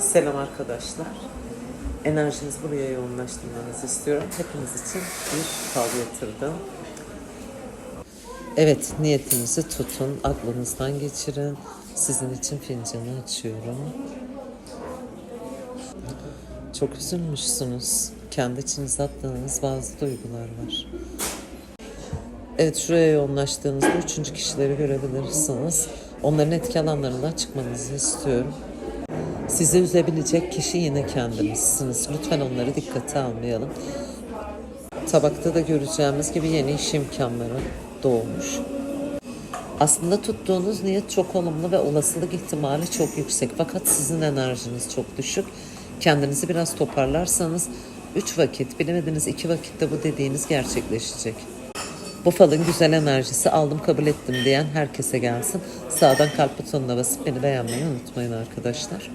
Selam arkadaşlar. Enerjinizi buraya yoğunlaştırmanızı istiyorum. Hepiniz için bir fal yatırdım. Evet, niyetinizi tutun, aklınızdan geçirin. Sizin için fincanı açıyorum. Çok üzülmüşsünüz. Kendi içinize attığınız bazı duygular var. Evet, şuraya yoğunlaştığınızda üçüncü kişileri görebilirsiniz. Onların etki alanlarından çıkmanızı istiyorum. Sizi üzebilecek kişi yine kendinizsiniz. Lütfen onları dikkate almayalım. Tabakta da göreceğimiz gibi yeni iş imkanları doğmuş. Aslında tuttuğunuz niyet çok olumlu ve olasılık ihtimali çok yüksek. Fakat sizin enerjiniz çok düşük. Kendinizi biraz toparlarsanız 3 vakit, bilemediniz 2 vakitte bu dediğiniz gerçekleşecek. Bu falın güzel enerjisi aldım kabul ettim diyen herkese gelsin. Sağdan kalp butonuna basıp beni beğenmeyi unutmayın arkadaşlar.